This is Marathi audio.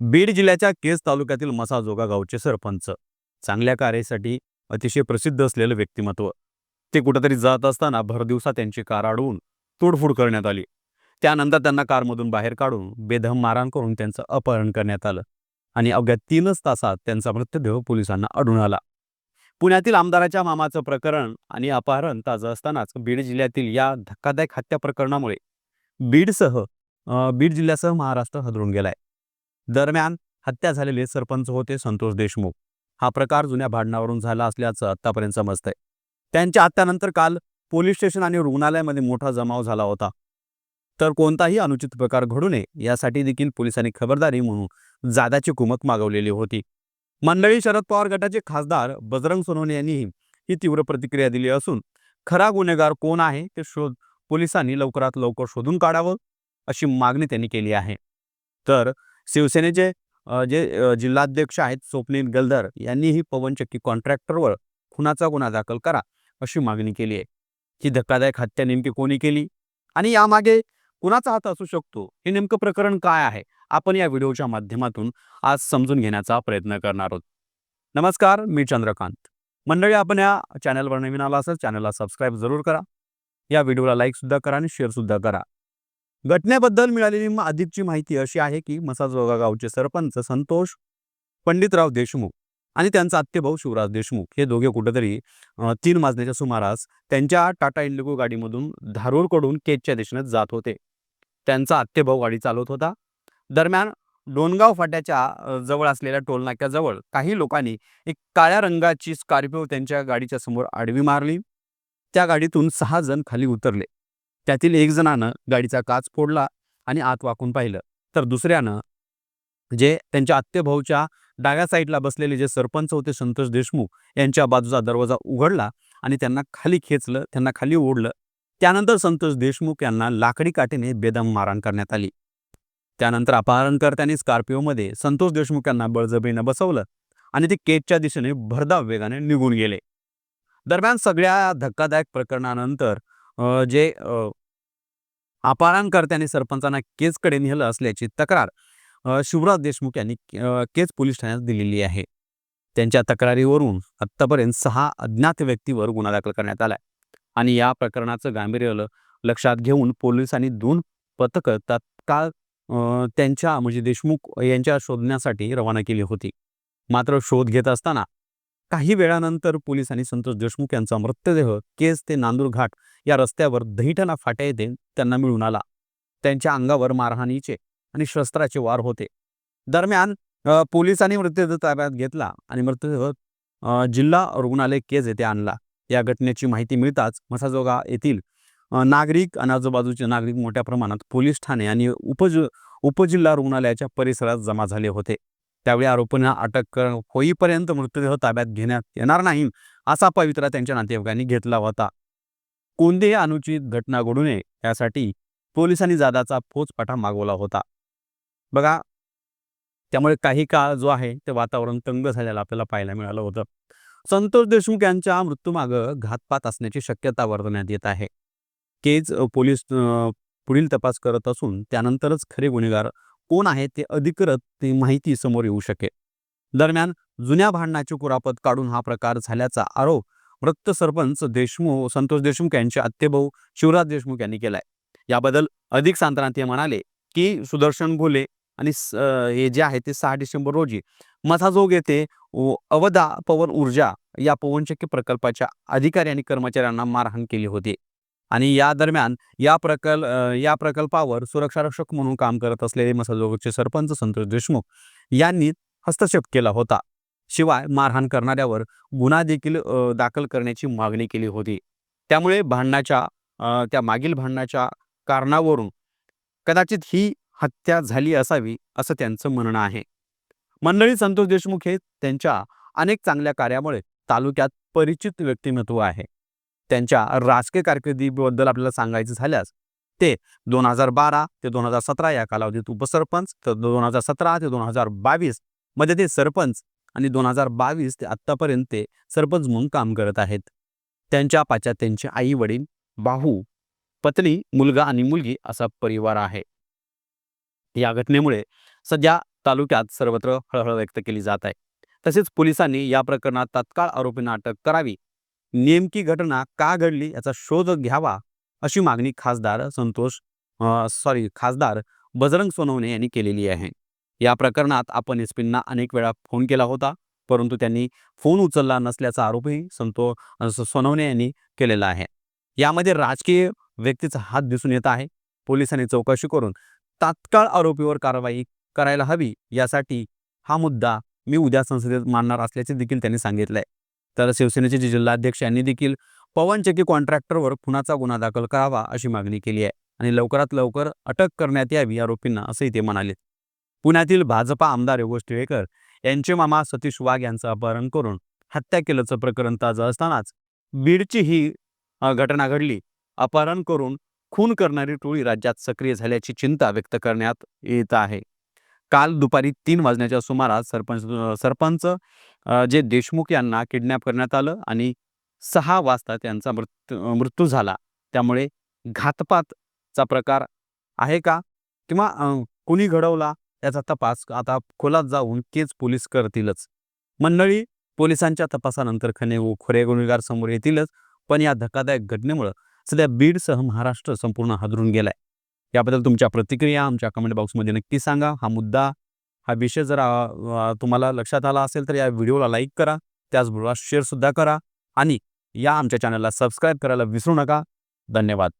बीड जिल्ह्याच्या केज तालुक्यातील मसाजोगा गावचे सरपंच. चांगल्या कार्यासाठी अतिशय प्रसिद्ध असलेलं व्यक्तिमत्व. ते कुठंतरी जात असताना भरदिवसा त्यांची कार अडवून तोडफोड करण्यात आली. त्यानंतर त्यांना कारमधून बाहेर काढून बेदम मारहाण करून त्यांचं अपहरण करण्यात आलं आणि अवघ्या तीनच तासात त्यांचा मृतदेह पोलिसांना आढळून आला. पुण्यातील आमदाराच्या मामाचं प्रकरण आणि अपहरण ताजं असतानाच बीड जिल्ह्यातील या धक्कादायक हत्या प्रकरणामुळे बीडसह बीड जिल्ह्यासह महाराष्ट्र हदरून गेलाय. दरम्यान हत्या झालेले सरपंच होते संतोष देशमुख. हा प्रकार जुन्या भांडणावरून झाला असल्याचं आत्तापर्यंत समजतंय. त्यांच्या हत्यानंतर काल पोलीस स्टेशन आणि रुग्णालयामध्ये मोठा जमाव झाला होता. तर कोणताही अनुचित प्रकार घडू नये यासाठी देखील पोलिसांनी खबरदारी म्हणून जादाची कुमक मागवलेली होती. मंडळी शरद पवार गटाचे खासदार बजरंग सोनवणे यांनीही ही तीव्र प्रतिक्रिया दिली असून खरा गुन्हेगार कोण आहे ते शोध पोलिसांनी लवकरात लवकर शोधून काढावं अशी मागणी त्यांनी केली आहे. तर शिवसेनेचे जे जिल्हाध्यक्ष आहेत स्वप्नील गलदर यांनीही पवनचक्की कॉन्ट्रॅक्टरवर खुनाचा गुन्हा दाखल करा अशी मागणी केली आहे. ही धक्कादायक हत्या नेमकी कोणी केली? आणि यामागे कुणाचा हात असू शकतो? हे नेमकं प्रकरण काय आहे? आपण या व्हिडिओच्या माध्यमातून आज समजून घेण्याचा प्रयत्न करणार आहोत. नमस्कार मी चंद्रकांत. मंडळी आपण या चॅनलवर नवीन आला असेल चॅनलला सबस्क्राईब जरूर करा. या व्हिडिओला लाईक सुद्धा करा आणि शेअरसुद्धा करा. घटनेबद्दल मिळालेली अधिकची माहिती अशी आहे की मसाजोगा गावचे सरपंच संतोष पंडितराव देशमुख आणि त्यांचा आत्तेभाऊ शिवराज देशमुख हे दोघे कुठेतरी तीन वाजण्याच्या सुमारास त्यांच्या टाटा इंडिगो गाडीमधून धारूरकडून केजच्या दिशेने जात होते. त्यांचा आत्तेभाऊ गाडी चालवत होता. दरम्यान डोनगाव फाट्याच्या जवळ असलेल्या टोलनाक्याजवळ काही लोकांनी एक काळ्या रंगाची स्कॉर्पिओ त्यांच्या गाडीच्या समोर आडवी मारली. त्या गाडीतून सहा जण खाली उतरले. त्यातील एक जणानं गाडीचा काच फोडला आणि आत वाकून पाहिलं. तर दुसऱ्यानं जे त्यांच्या आत्तेभाऊच्या डाव्या साईडला बसलेले जे सरपंच होते संतोष देशमुख यांच्या बाजूचा दरवाजा उघडला आणि त्यांना खाली खेचलं त्यांना खाली ओढलं. त्यानंतर संतोष देशमुख यांना लाकडी काठीने बेदम मारहाण करण्यात आली. त्यानंतर अपहरणकर्त्यांनी स्कॉर्पिओमध्ये संतोष देशमुख यांना बळजबरीनं बसवलं आणि ते केजच्या दिशेने भरधाव वेगाने निघून गेले. दरम्यान सगळ्या धक्कादायक प्रकरणानंतर जे अपहरणकर्त्याने सरपंचांना केजकडे नेलं असल्याची तक्रार शिवराज देशमुख यांनी केज पोलीस ठाण्यात दिलेली आहे. त्यांच्या तक्रारीवरून आत्तापर्यंत सहा अज्ञात व्यक्तीवर गुन्हा दाखल करण्यात आलाय. आणि या प्रकरणाचं गांभीर्य लक्षात घेऊन पोलिसांनी दोन पथकं तात्काळ त्यांच्या म्हणजे देशमुख यांच्या शोधण्यासाठी रवाना केली होती. मात्र शोध घेत असताना काही वेळानंतर पोलिसांनी संतोष देशमुख यांचा मृतदेह केस ते नांदूर घाट या रस्त्यावर दहिटणा फाट्या येथे त्यांना मिळून आला. त्यांच्या अंगावर मारहाणीचे आणि शस्त्राचे वार होते. दरम्यान पोलिसांनी मृतदेह ताब्यात घेतला आणि मृतदेह जिल्हा रुग्णालय केज येथे आणला. या घटनेची माहिती मिळताच मसाजोगा येथील नागरिक आणि आजूबाजूचे नागरिक मोठ्या प्रमाणात पोलीस ठाणे आणि उपज उपजिल्हा रुग्णालयाच्या परिसरात जमा झाले होते. त्यावेळी आरोपींना अटक कर होईपर्यंत मृतदेह ताब्यात घेण्यात येणार नाही असा पवित्रा त्यांच्या नातेवाईकांनी घेतला होता. कोणतीही अनुचित घटना घडू नये यासाठी पोलिसांनी जादाचा फौजपाठा मागवला होता. बघा त्यामुळे काही काळ जो आहे ते वातावरण तंग झालेलं आपल्याला पाहायला मिळालं होतं. संतोष देशमुख यांच्या मृत्यूमागं घातपात असण्याची शक्यता वर्तवण्यात येत आहे. केज पोलीस पुढील तपास करत असून त्यानंतरच खरे गुन्हेगार कोण आहे ते अधिकृत ती माहिती समोर येऊ शकेल. दरम्यान जुन्या भांडणाची कुरापत काढून हा प्रकार झाल्याचा आरोप वृत्त सरपंच देशमुख संतोष देशमुख यांचे आत्तेभाऊ शिवराज देशमुख यांनी केलाय. याबद्दल अधिक सांगताना ते म्हणाले की सुदर्शन भोले आणि हे जे आहे ते सहा डिसेंबर रोजी मथाजोग येथे अवधा पवन ऊर्जा या पवनचक्की प्रकल्पाच्या अधिकारी आणि कर्मचाऱ्यांना मारहाण केली होती. आणि या दरम्यान या प्रकल्प या प्रकल्पावर सुरक्षारक्षक म्हणून काम करत असलेले मसाजोगचे सरपंच संतोष देशमुख यांनी हस्तक्षेप केला होता. शिवाय मारहाण करणाऱ्यावर गुन्हा देखील दाखल करण्याची मागणी केली होती. त्यामुळे भांडणाच्या त्या मागील भांडणाच्या कारणावरून कदाचित ही हत्या झाली असावी असं त्यांचं म्हणणं आहे. मंडळी संतोष देशमुख हे त्यांच्या अनेक चांगल्या कार्यामुळे तालुक्यात परिचित व्यक्तिमत्व आहे. त्यांच्या राजकीय कारकिर्दीबद्दल आपल्याला सांगायचं झाल्यास ते दोन हजार बारा ते दोन हजार सतरा या कालावधीत उपसरपंच तर दोन हजार सतरा ते दोन हजार बावीसमध्ये ते सरपंच आणि दोन हजार बावीस ते आत्तापर्यंत ते सरपंच म्हणून काम करत आहेत. त्यांच्या पाच्यात त्यांचे आई वडील भाऊ पत्नी मुलगा आणि मुलगी असा परिवार आहे. या घटनेमुळे सध्या तालुक्यात सर्वत्र हळहळ व्यक्त केली जात आहे. तसेच पोलिसांनी या प्रकरणात तत्काळ आरोपींना अटक करावी नेमकी घटना का घडली याचा शोध घ्यावा अशी मागणी खासदार संतोष सॉरी खासदार बजरंग सोनवणे यांनी केलेली आहे. या प्रकरणात आपण एस पींना अनेक वेळा फोन केला होता परंतु त्यांनी फोन उचलला नसल्याचा आरोपही संतो सोनवणे यांनी केलेला आहे. यामध्ये राजकीय व्यक्तीचा हात दिसून येत आहे. पोलिसांनी चौकशी करून तात्काळ आरोपीवर कारवाई करायला हवी यासाठी हा मुद्दा मी उद्या संसदेत मांडणार असल्याचे देखील त्यांनी सांगितलंय. तर शिवसेनेचे जे जिल्हाध्यक्ष यांनी देखील पवन चक्की कॉन्ट्रॅक्टरवर खुनाचा गुन्हा दाखल करावा अशी मागणी केली आहे आणि लवकरात लवकर अटक करण्यात यावी आरोपींना असंही ते म्हणाले. पुण्यातील भाजपा आमदार योगेश टिळेकर यांचे मामा सतीश वाघ यांचं अपहरण करून हत्या केल्याचं प्रकरण ताजं असतानाच बीडची ही घटना घडली. अपहरण करून खून करणारी टोळी राज्यात सक्रिय झाल्याची चिंता व्यक्त करण्यात येत आहे. काल दुपारी तीन वाजण्याच्या सुमारास सरपंच सरपंच जे देशमुख यांना किडनॅप करण्यात आलं आणि सहा वाजता त्यांचा मृत्यू मृत्यू झाला. त्यामुळे घातपातचा प्रकार आहे का? किंवा कुणी घडवला? याचा तपास आता खोलात जाऊन केच पोलीस करतीलच. मंडळी पोलिसांच्या तपासानंतर खने खोरे गुन्हेगार समोर येतीलच पण या धक्कादायक घटनेमुळं सध्या बीडसह महाराष्ट्र संपूर्ण हादरून गेलाय. याबद्दल तुमच्या प्रतिक्रिया आमच्या कमेंट बॉक्समध्ये नक्की सांगा. हा मुद्दा हा विषय जर तुम्हाला लक्षात आला असेल तर या व्हिडिओला लाईक करा. त्याचबरोबर शेअरसुद्धा करा. आणि या आमच्या चॅनलला सबस्क्राईब करायला विसरू नका. धन्यवाद.